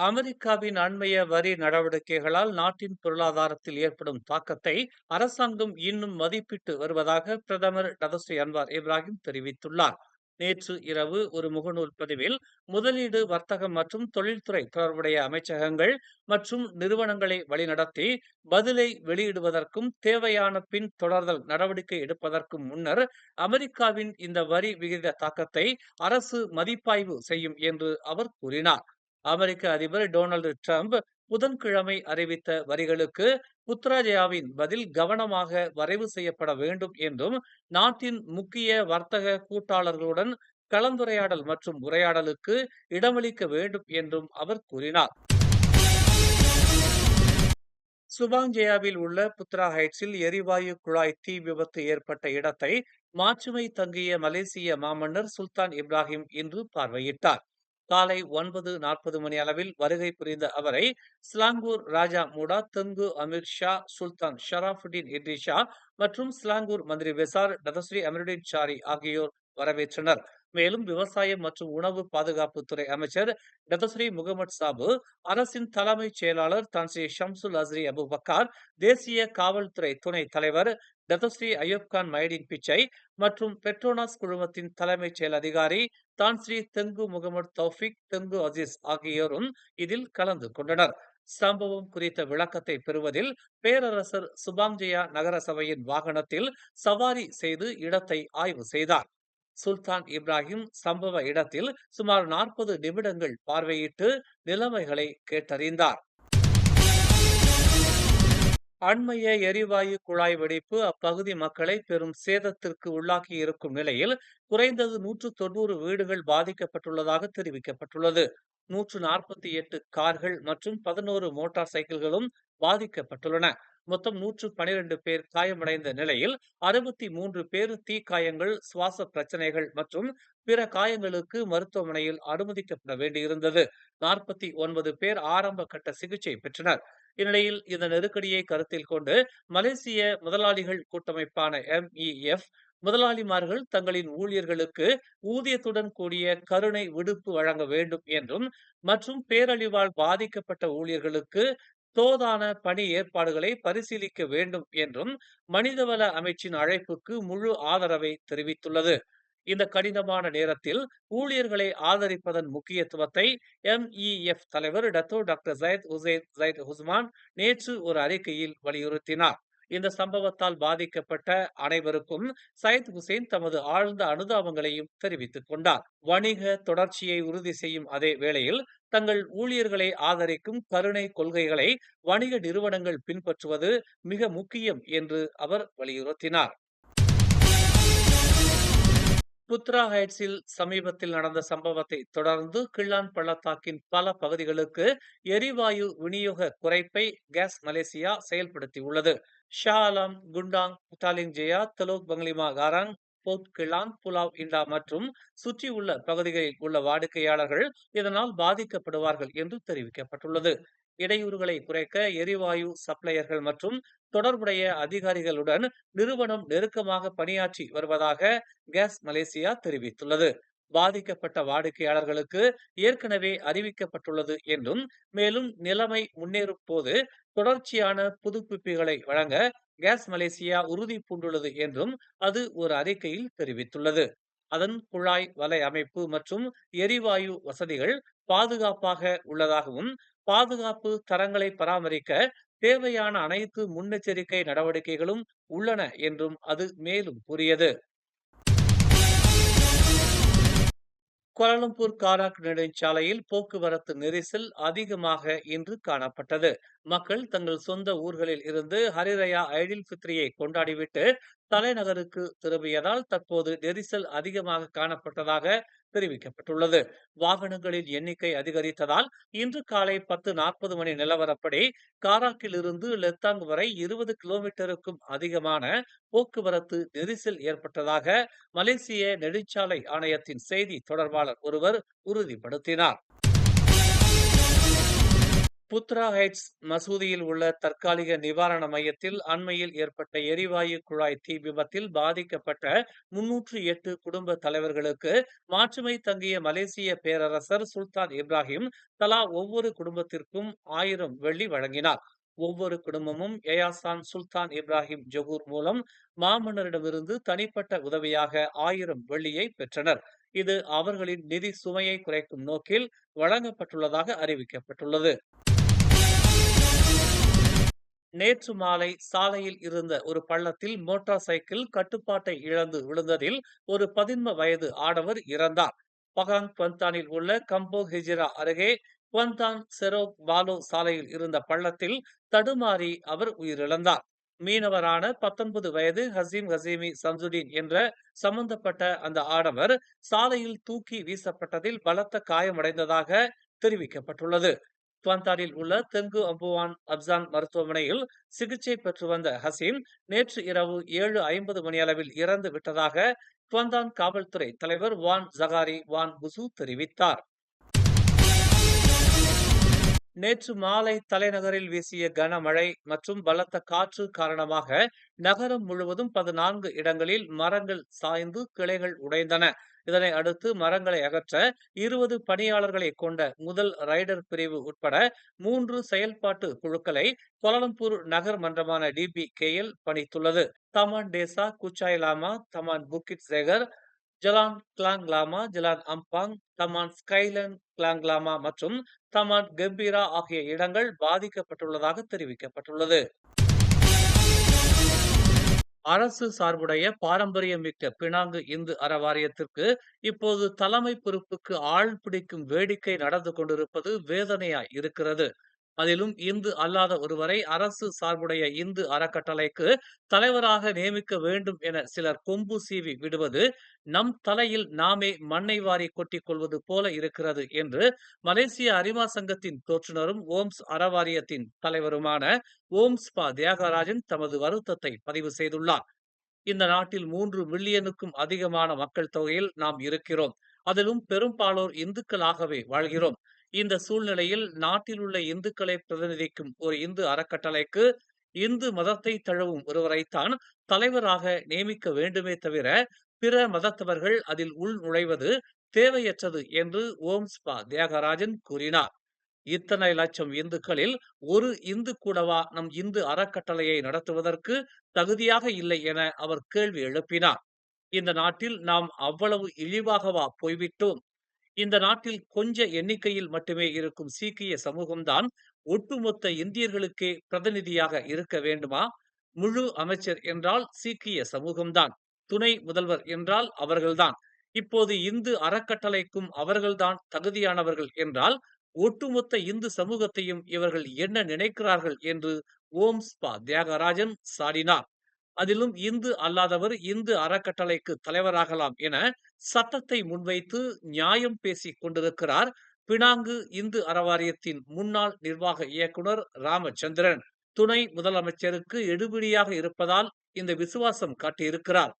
அமெரிக்காவின் அண்மைய வரி நடவடிக்கைகளால் நாட்டின் பொருளாதாரத்தில் ஏற்படும் தாக்கத்தை அரசாங்கம் இன்னும் மதிப்பிட்டு வருவதாக பிரதமர் டதஸ்ரீ அன்வார் இப்ராஹிம் தெரிவித்துள்ளார். நேற்று இரவு ஒரு முகநூல் பதிவில் முதலீடு வர்த்தகம் மற்றும் தொழில்துறை தொடர்புடைய அமைச்சகங்கள் மற்றும் நிறுவனங்களை வழிநடத்தி பதிலை வெளியிடுவதற்கும் தேவையான பின் தொடர்தல் நடவடிக்கை எடுப்பதற்கும் முன்னர் அமெரிக்காவின் இந்த வரி விகித தாக்கத்தை அரசு மதிப்பாய்வு செய்யும் என்று அவர் கூறினார். அமெரிக்க அதிபர் டொனால்டு டிரம்ப் புதன்கிழமை அறிவித்த வரிகளுக்கு புத்ராஜயாவின் பதில் கவனமாக வரைவு செய்யப்பட வேண்டும் என்றும் நாட்டின் முக்கிய வர்த்தக கூட்டாளர்களுடன் கலந்துரையாடல் மற்றும் உரையாடலுக்கு இடமளிக்க வேண்டும் என்றும் அவர் கூறினார். சுபாங்ஜயாவில் உள்ள புத்ரா ஹைட்ஸில் எரிவாயு குழாய் தீ விபத்து ஏற்பட்ட இடத்தை மாற்றுமை தங்கிய மலேசிய மாமன்னர் சுல்தான் இப்ராஹிம் இன்று பார்வையிட்டார். காலை ஒன்பது நாற்பது மணி அளவில் வருகை புரிந்த அவரை ஸ்லாங்கூர் ராஜா மூடா தெங்கு அமீர் ஷா சுல்தான் ஷராஃபுddin இட்ரிஷா மற்றும் ஸ்லாங்கூர் மந்திரி வெசார் டதஸ்ரீ அமருடீன் சாரி ஆகியோர் வரவேற்றனர். மேலும் விவசாயம் மற்றும் உணவு பாதுகாப்புத்துறை அமைச்சர் டதஸ்ரீ முகமது சாபு அரசின் தலைமைச் செயலாளர் தான் ஸ்ரீ ஷம்சுல் அஸ்ரி அபுபக்கார் தேசிய காவல்துறை துணை தலைவர் டதஸ்ரீ அயூப்கான் மைடின் பிச்சை மற்றும் பெட்ரோனாஸ் குழுமத்தின் தலைமைச் செயல் அதிகாரி தான் ஸ்ரீ தெங்கு முகமது தௌஃபிக் தெங்கு அசீஸ் ஆகியோரும் இதில் கலந்து கொண்டனர். சம்பவம் குறித்த விளக்கத்தை பெறுவதில் பேரரசர் சுபாங்ஜயா நகர சபையின் வாகனத்தில் சவாரி செய்து இடத்தை ஆய்வு செய்தார். சுல்தான் இப்ராஹிம் சம்பவ இடத்தில் சுமார் நாற்பது நிமிடங்கள் பார்வையிட்டு நிலைமைகளை கேட்டறிந்தார். அண்மைய எரிவாயு குழாய் வெடிப்பு அப்பகுதி மக்களை பெரும் சேதத்திற்கு உள்ளாக்கி இருக்கும் நிலையில் குறைந்தது நூற்று தொண்ணூறு வீடுகள் பாதிக்கப்பட்டுள்ளதாக தெரிவிக்கப்பட்டுள்ளது. நூற்று நாற்பத்தி எட்டு கார்கள் மற்றும் பதினோரு மோட்டார் சைக்கிள்களும் பாதிக்கப்பட்டுள்ளன. மொத்தம் நூற்று பனிரெண்டு பேர் காயமடைந்த நிலையில் அறுபத்தி மூன்று பேர் தீக்காயங்கள் சுவாச பிரச்சனைகள் மற்றும் பிற காயங்களுக்கு மருத்துவமனையில் அனுமதிக்கப்பட வேண்டியிருந்தது. நாற்பத்தி ஒன்பது பேர் ஆரம்ப கட்ட சிகிச்சை பெற்றனர். இந்நிலையில் இந்த நெருக்கடியை கருத்தில் கொண்டு மலேசிய முதலாளிகள் கூட்டமைப்பான எம்இஎஃப் முதலாளிமார்கள் தங்களின் ஊழியர்களுக்கு ஊதியத்துடன் கூடிய கருணை விடுப்பு வழங்க வேண்டும் என்றும் மற்றும் பேரழிவால் பாதிக்கப்பட்ட ஊழியர்களுக்கு தோதான பணி ஏற்பாடுகளை பரிசீலிக்க வேண்டும் என்றும் மனிதவள அமைச்சின் அழைப்புக்கு முழு ஆதரவை தெரிவித்துள்ளது. இந்த கடினமான நேரத்தில் ஊழியர்களை ஆதரிப்பதன் முக்கியத்துவத்தை எம்இஎஃப் தலைவர் Dato doctor Syed Hussain Syed Husman நேற்று ஒரு அறிக்கையில் வலியுறுத்தினார். இந்த சம்பவத்தால் பாதிக்கப்பட்ட அனைவருக்கும் சயித் ஹுசேன் தமது ஆழ்ந்த அனுதாபங்களையும் தெரிவித்துக் கொண்டார். வணிக தொடர்ச்சியை உறுதி செய்யும் அதே வேளையில் தங்கள் ஊழியர்களை ஆதரிக்கும் கருணை கொள்கைகளை வணிக நிறுவனங்கள் பின்பற்றுவது மிக முக்கியம் என்று அவர் வலியுறுத்தினார். புத்ரா ஹைட்ஸில் சமீபத்தில் நடந்த சம்பவத்தை தொடர்ந்து கிள்ளான் பள்ளத்தாக்கின் பல பகுதிகளுக்கு எரிவாயு விநியோக குறைப்பை Gas Malaysia செயல்படுத்தியுள்ளது. Shah Alam Kundang Petaling Telok Panglima Garang Port Klang Pulau Indah மற்றும் சுற்றியுள்ள பகுதிகளில் உள்ள வாடிக்கையாளர்கள் இதனால் பாதிக்கப்படுவார்கள் என்று தெரிவிக்கப்பட்டுள்ளது. இடையூறுகளை குறைக்க எரிவாயு சப்ளையர்கள் மற்றும் தொடர்புடைய அதிகாரிகளுடன் நிறுவனம் நெருக்கமாக பணியாற்றி வருவதாக கேஸ் மலேசியா தெரிவித்துள்ளது. பாதிக்கப்பட்ட வாடிக்கையாளர்களுக்கு ஏற்கனவே அறிவிக்கப்பட்டுள்ளது என்றும் மேலும் நிலைமை முன்னேறும் போது தொடர்ச்சியான புதுப்பிப்புகளை வழங்க கேஸ் மலேசியா உறுதி பூண்டுள்ளது என்றும் அது ஒரு அறிக்கையில் தெரிவித்துள்ளது. அதன் குழாய் வலை அமைப்பு மற்றும் எரிவாயு வசதிகள் பாதுகாப்பாக உள்ளதாகவும் பாதுகாப்பு தரங்களை பராமரிக்க தேவையான அனைத்து முன்னெச்சரிக்கை நடவடிக்கைகளும் உள்ளன என்றும் அது மேலும் கூறியது. கோலாலம்பூர் காராக் நெடுஞ்சாலையில் போக்குவரத்து நெரிசல் அதிகமாக இன்று காணப்பட்டது. மக்கள் தங்கள் சொந்த ஊர்களில் இருந்து ஹரிரயா ஐடில் பித்ரியை கொண்டாடிவிட்டு தலைநகருக்கு திரும்பியதால் தற்போது நெரிசல் அதிகமாக காணப்பட்டதாக தெரிவிக்கப்பட்டுள்ளது. வாகனங்களின் எண்ணிக்கை அதிகரித்ததால் இன்று காலை பத்து நாற்பது மணி நிலவரப்படி காராக்கிலிருந்து லெத்தாங் வரை இருபது கிலோமீட்டருக்கும் அதிகமான போக்குவரத்து நெரிசல் ஏற்பட்டதாக மலேசிய நெடுஞ்சாலை ஆணையத்தின் செய்தி தொடர்பாளர் ஒருவர் உறுதிப்படுத்தினார். புத்ரா ஹைட்ஸ் மசூதியில் உள்ள தற்காலிக நிவாரண மையத்தில் அண்மையில் ஏற்பட்ட எரிவாயு குழாய் தீ விபத்தில் பாதிக்கப்பட்ட முன்னூற்று எட்டு குடும்ப தலைவர்களுக்கு மாற்றுமை தங்கிய மலேசிய பேரரசர் சுல்தான் இப்ராஹிம் தலா ஒவ்வொரு குடும்பத்திற்கும் ஆயிரம் வெள்ளி வழங்கினார். ஒவ்வொரு குடும்பமும் ஏயாசான் சுல்தான் இப்ராஹிம் ஜகூர் மூலம் மாமன்னரிடமிருந்து தனிப்பட்ட உதவியாக ஆயிரம் வெள்ளியை பெற்றனர். இது அவர்களின் நிதி சுமையை குறைக்கும் நோக்கில் வழங்கப்பட்டுள்ளதாக அறிவிக்கப்பட்டுள்ளது. நேற்று மாலை சாலையில் இருந்த ஒரு பள்ளத்தில் மோட்டார் சைக்கிள் கட்டுப்பாட்டை இழந்து விழுந்ததில் ஒரு பதின்ம வயது ஆடவர் இறந்தார். பகாங் குவந்தானில் உள்ள கம்போ ஹிஜிரா அருகே குவந்தான் செரோக் பாலோ சாலையில் இருந்த பள்ளத்தில் தடுமாறி அவர் உயிரிழந்தார். மீனவரான பத்தொன்பது வயது ஹசீம் ஹசீமி சம்சுடீன் என்ற சம்பந்தப்பட்ட அந்த ஆடவர் சாலையில் தூக்கி வீசப்பட்டதில் பலத்த காயமடைந்ததாக தெரிவிக்கப்பட்டுள்ளது. துவாந்தாரில் உள்ள தெங்கு அம்புவான் அப்சான் மருத்துவமனையில் சிகிச்சை பெற்று வந்த ஹசீம் நேற்று இரவு ஏழு ஐம்பது மணியளவில் இறந்து விட்டதாக துவந்தான் காவல்துறை தலைவர் வான் ஜகாரி வான் குசு தெரிவித்தார். நேற்று மாலை தலைநகரில் வீசிய கனமழை மற்றும் பலத்த காற்று காரணமாக நகரம் முழுவதும் பதினான்கு இடங்களில் மரங்கள் சாய்ந்து கிளைகள் உடைந்தன. இதனை அடுத்து மரங்களை அகற்ற இருபது பணியாளர்களை கொண்ட முதல் ரைடர் பிரிவு உட்பட மூன்று செயல்பாட்டு குழுக்களை கோலாலம்பூர் நகர் மன்றமான DB KL பணித்துள்ளது. Taman Desa Kuchai Lama Taman Bukit Segar Jalan Klang Lama Jalan Ampang Taman Skylane Klang Lama மற்றும் தமான் கம்பீரா ஆகிய இடங்கள் பாதிக்கப்பட்டுள்ளதாக தெரிவிக்கப்பட்டுள்ளது. அரசு சார்புடைய பாரம்பரியமிக்க பினாங்கு இந்து அறவாரியத்திற்கு இப்போது தலைமை பொறுப்புக்கு ஆள் பிடிக்கும் வேடிக்கை நடந்து கொண்டிருப்பது வேதனையாய் இருக்கிறது. அதிலும் இந்து அல்லாத ஒருவரை அரசு சார்புடைய இந்து அறக்கட்டளைக்கு தலைவராக நியமிக்க வேண்டும் என சிலர் கொம்பு சீவி விடுவது நம் தலையில் நாமே மண்ணை வாரி கொட்டிக் கொள்வது போல இருக்கிறது என்று மலேசிய அரிமா சங்கத்தின் தோற்றுநரும் ஓம்ஸ் அறவாரியத்தின் தலைவருமான ஓம்ஸ் பா தியாகராஜன் தமது வருத்தத்தை பதிவு செய்துள்ளார். இந்த நாட்டில் மூன்று மில்லியனுக்கும் அதிகமான மக்கள் தொகையில் நாம் இருக்கிறோம். அதிலும் பெரும்பாலோர் இந்துக்களாகவே வாழ்கிறோம். இந்த சூழ்நிலையில் நாட்டில் உள்ள இந்துக்களை பிரதிநிதிக்கும் ஒரு இந்து அறக்கட்டளைக்கு இந்து மதத்தை தழுவும் ஒருவரைத்தான் தலைவராக நியமிக்க வேண்டுமே தவிர பிற மதத்தவர்கள் அதில் உள் நுழைவது தேவையற்றது என்று ஓம் ஸ்பா தியாகராஜன் கூறினார். இத்தனை லட்சம் இந்துக்களில் ஒரு இந்து கூடவா நம் இந்து அறக்கட்டளையை நடத்துவதற்கு தகுதியாக இல்லை என அவர் கேள்வி எழுப்பினார். இந்த நாட்டில் நாம் அவ்வளவு இழிவாகவா போய்விட்டோம்? இந்த நாட்டில் கொஞ்ச எண்ணிக்கையில் மட்டுமே இருக்கும் சீக்கிய சமூகம்தான் ஒட்டுமொத்த இந்தியர்களுக்கே பிரதிநிதியாக இருக்க வேண்டுமா? முழு அமைச்சர் என்றால் சீக்கிய சமூகம்தான். துணை முதல்வர் என்றால் அவர்கள்தான். இப்போது இந்து அறக்கட்டளைக்கும் அவர்கள்தான் தகுதியானவர்கள் என்றால் ஒட்டுமொத்த இந்து சமூகத்தையும் இவர்கள் என்ன நினைக்கிறார்கள் என்று ஓம் ஸ்பா தியாகராஜன் சாடினார். அதிலும் இந்து அல்லாதவர் இந்து அறக்கட்டளைக்கு தலைவராகலாம் என சட்டத்தை முன்வைத்து நியாயம் பேசிக் கொண்டிருக்கிறார் பினாங்கு இந்து அறவாரியத்தின் முன்னாள் நிர்வாக இயக்குனர் ராமச்சந்திரன். துணை முதலமைச்சருக்கு எடுபிடியாக இருப்பதால் இந்த விசுவாசம் காட்டியிருக்கிறார்.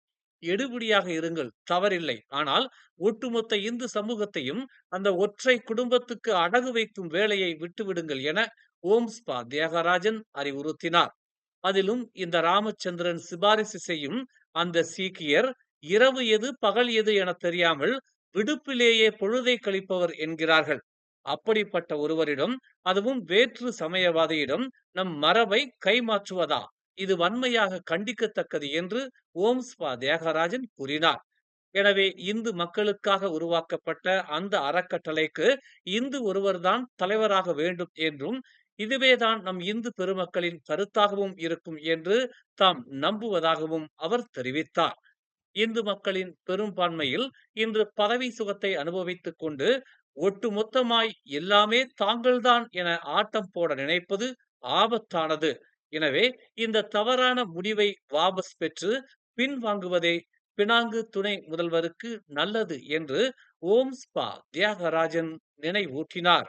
எடுபிடியாக இருங்கள் தவறில்லை. ஆனால் ஒட்டுமொத்த இந்து சமூகத்தையும் அந்த ஒற்றை குடும்பத்துக்கு அடகு வைக்கும் வேலையை விட்டுவிடுங்கள் என ஓம்ஸ்பா தியாகராஜன் அறிவுறுத்தினார். அதிலும் இந்த ராமச்சந்திரன் சிபாரிசு செய்யும் அந்த சீக்கியர் இரவு எது பகல் எது என தெரியாமல் விடுப்பிலேயே பொழுதை கழிப்பவர் என்கிறார்கள். அப்படிப்பட்ட ஒருவரிடம் அதுவும் வேற்று சமயவாதியிடம் நம் மரபை கைமாற்றுவதா? இது வன்மையாக கண்டிக்கத்தக்கது என்று ஓம் ஸ்பா தியாகராஜன் கூறினார். எனவே இந்து மக்களுக்காக உருவாக்கப்பட்ட அந்த அறக்கட்டளைக்கு இந்து ஒருவர்தான் தலைவராக வேண்டும் என்றும் இதுவேதான் நம் இந்து பெருமக்களின் கருத்தாகவும் இருக்கும் என்று தாம் நம்புவதாகவும் அவர் தெரிவித்தார். இந்து மக்களின் பெரும்பான்மையில் இன்று பதவி சுகத்தை அனுபவித்துக் கொண்டு ஒட்டுமொத்தமாய் எல்லாமே தாங்கள்தான் என ஆட்டம் போட நினைப்பது ஆபத்தானது. எனவே இந்த தவறான முடிவை வாபஸ் பெற்று பின்வாங்குவதே பினாங்கு துணை முதல்வருக்கு நல்லது என்று ஓம்ஸ்பா தியாகராஜன் நினைவூட்டினார்.